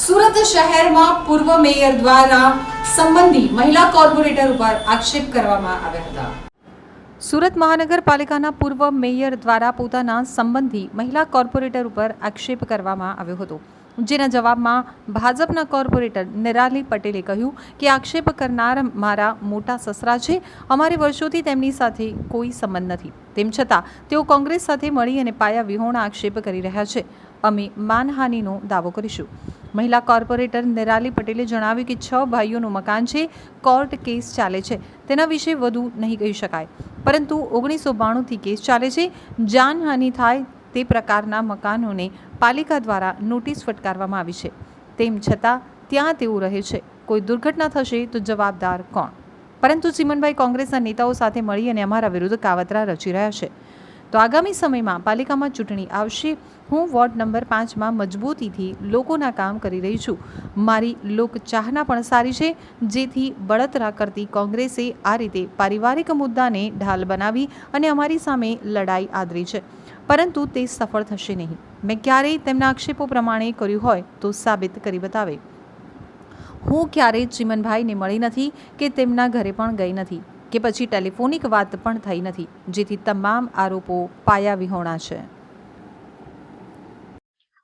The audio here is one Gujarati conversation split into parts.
સુરત શહેરમાં પૂર્વ મેયર દ્વારા સંબંધી મહિલા કોર્પોરેટર ઉપર આક્ષેપ કરવામાં આવ્યા હતા. સુરત મહાનગરપાલિકાના પૂર્વ મેયર દ્વારા પોતાના સંબંધી મહિલા કોર્પોરેટર ઉપર આક્ષેપ કરવામાં આવ્યો હતો. જેના જવાબમાં ભાજપના કોર્પોરેટર નિરાલી પટેલે કહ્યું કે આક્ષેપ કરનાર મારા મોટા સસરા છે, અમારે વર્ષોથી તેમની સાથે કોઈ સંબંધ નથી. તેમ છતાં, તેઓ કોંગ્રેસ સાથે મળી અને પાયા વિહોણા આક્ષેપ કરી રહ્યા છે. અમે માનહાનિનો દાવો કરીશું. મહિલા કોર્પોરેટર નિરાલી પટેલે જણાવ્યું કે છ ભાઈઓનું મકાન છે, કોર્ટ કેસ ચાલે છે. તેના વિશે વધુ નહીં કહી શકાય. પરંતુ ઓગણીસો બાણુંથી કેસ ચાલે છે. જાનહાનિ થાય તે પ્રકારના મકાનોને પાલિકા દ્વારા નોટિસ ફટકારવામાં આવી છે. તેમ છતાં ત્યાં તેઓ રહે છે. કોઈ દુર્ઘટના થશે તો જવાબદાર કોણ? પરંતુ ચીમનભાઈ કોંગ્રેસના નેતાઓ સાથે મળી અને અમારા વિરુદ્ધ કાવતરા રચી રહ્યા છે. તો આગામી સમયમાં પાલિકામાં ચૂંટણી આવશે. હું વોર્ડ નંબર પાંચમાં મજબૂતીથી લોકોના કામ કરી રહી છું. મારી લોકચાહના પણ સારી છે. જેથી બળતરા કરતી કોંગ્રેસે આ રીતે પારિવારિક મુદ્દાને ઢાલ બનાવી અને અમારી સામે લડાઈ આદરી છે. પરંતુ તે સફળ થશે નહીં. મેં ક્યારેય તેમના આક્ષેપો પ્રમાણે કર્યું હોય તો સાબિત કરી બતાવે. હું ક્યારેય ચિમનભાઈને મળી નથી કે તેમના ઘરે પણ ગઈ નથી. કે પછી ટેલિફોનિક વાત પણ થઈ નથી, જેથી તમામ આરોપો પાયા વિહોણા છે.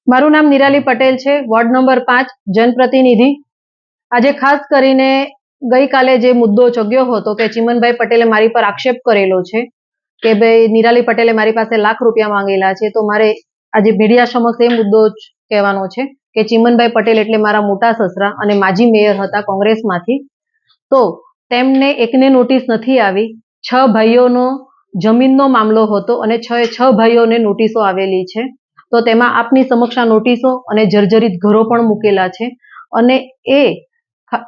મારું નામ નિરાલી પટેલ છે, વોર્ડ નંબર પાંચ, જનપ્રતિનિધિ. આજે ખાસ કરીને ગઈકાલે જે મુદ્દો ચગ્યો હતો કે ચિમનભાઈ પટેલે મારી પર આક્ષેપ કરેલો છે, કે ભાઈ નિરાલી પટેલે મારી પાસે લાખ રૂપિયા માંગેલા છે, તો મારે આજે મીડિયા સમક્ષ એ મુદ્દો જ કહેવાનો છે કે ચિમનભાઈ પટેલ એટલે મારા મોટા સસરા અને માજી મેયર હતા કોંગ્રેસમાંથી. તો તેમને એકને નોટિસ નથી આવી. છ ભાઈઓનો જમીનનો મામલો હતો અને છ છ ભાઈઓને નોટિસો આવેલી છે. તો તેમાં આપની સમક્ષ નોટિસો અને જર્જરિત ઘરો પણ મૂકેલા છે. અને એ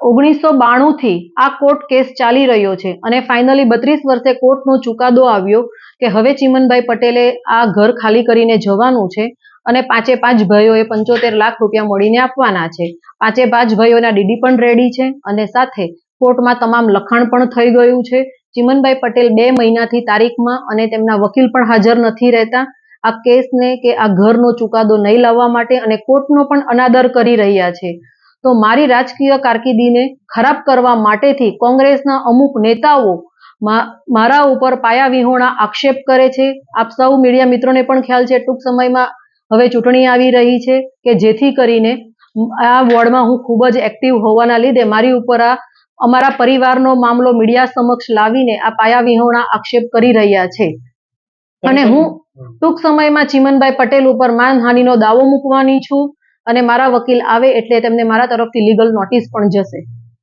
ઓગણીસો બાણુંથી આ કોર્ટ કેસ ચાલી રહ્યો છે. અને ફાઇનલી બત્રીસ વર્ષે કોર્ટનો ચુકાદો આવ્યો કે હવે ચિમનભાઈ પટેલે આ ઘર ખાલી કરીને જવાનું છે અને પાંચે પાંચ ભાઈઓએ પંચોતેર લાખ રૂપિયા મળીને આપવાના છે. પાંચે પાંચ ભાઈઓના ડીડી પણ રેડી છે અને સાથે કોર્ટમાં તમામ લખાણ પણ થઈ ગયું છે. ચિમનભાઈ પટેલ બે મહિનાથી તારીખમાં અને તેમના વકીલ પણ હાજર નથી રહેતા. આ કેસને કે આ ઘરનો ચુકાદો નહીં લાવવા માટે અને કોર્ટનો પણ અનાદર કરી રહ્યા છે. તો મારી રાજકીય કારકિર્દીને ખરાબ કરવા માટેથી કોંગ્રેસના અમુક નેતાઓ મારા ઉપર પાયા વિહોણા આક્ષેપ કરે છે. આપ સૌ મીડિયા મિત્રોને પણ ખ્યાલ છે, ટૂંક સમયમાં હવે ચૂંટણી આવી રહી છે કે જેથી કરીને આ વોર્ડમાં હું ખૂબ જ એક્ટિવ હોવાના લીધે મારી ઉપર આ અમારા પરિવારનો મામલો મીડિયા સમક્ષ લાવીને આ પાયાવિહોણા આક્ષેપ કરી રહ્યા છે. અને હું ટૂંક સમયમાં ચિમનભાઈ પટેલ ઉપર માનહાનિનો દાવો મૂકવાની છું અને મારા વકીલ આવે એટલે તેમને મારા તરફથી લીગલ નોટિસ પણ જશે.